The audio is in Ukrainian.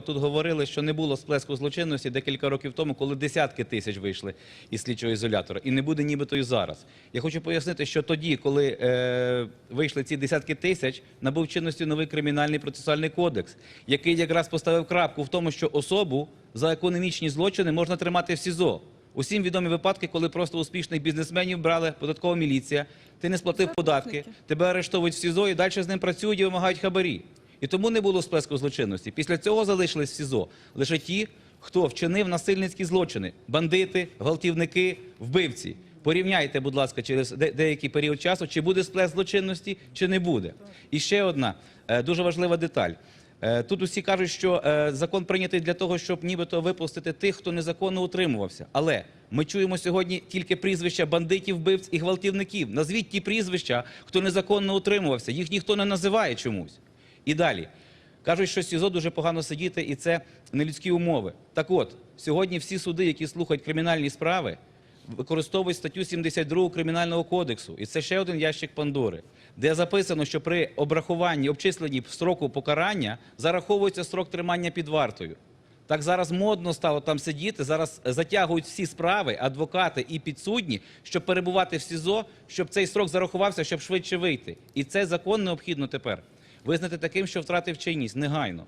Тут говорили, що не було сплеску злочинності декілька років тому, коли десятки тисяч вийшли із слідчого ізолятора, і не буде нібито і зараз. Я хочу пояснити, що тоді, коли е, вийшли ці десятки тисяч, набув чинності новий кримінальний процесуальний кодекс, який якраз поставив крапку в тому, що особу за економічні злочини можна тримати в СІЗО. Усім відомі випадки, коли просто успішних бізнесменів брали податкова міліція, ти не сплатив податки, тебе арештовують в СІЗО і далі з ним працюють і вимагають хабарі. І тому не було сплеску злочинності. Після цього залишились в СІЗО лише ті, хто вчинив насильницькі злочини: бандити, гвалтівники, вбивці. Порівняйте, будь ласка, через деякий період часу, чи буде сплеск злочинності, чи не буде. І ще одна е, дуже важлива деталь. Е, Тут усі кажуть, що е, закон прийнятий для того, щоб нібито випустити тих, хто незаконно утримувався. Але ми чуємо сьогодні тільки прізвища бандитів, вбивць і гвалтівників. Назвіть ті прізвища, хто незаконно утримувався. Їх ніхто не називає чомусь. І далі. Кажуть, що СІЗО дуже погано сидіти, і це нелюдські умови. Так от, сьогодні всі суди, які слухають кримінальні справи, використовують статтю 72 Кримінального кодексу. І це ще один ящик Пандори, де записано, що при обрахуванні, обчисленні строку покарання зараховується строк тримання під вартою. Так зараз модно стало там сидіти. Зараз затягують всі справи, адвокати і підсудні, щоб перебувати в СІЗО, щоб цей строк зарахувався, щоб швидше вийти. І цей закон необхідно тепер визнати таким, що втратив чинність негайно.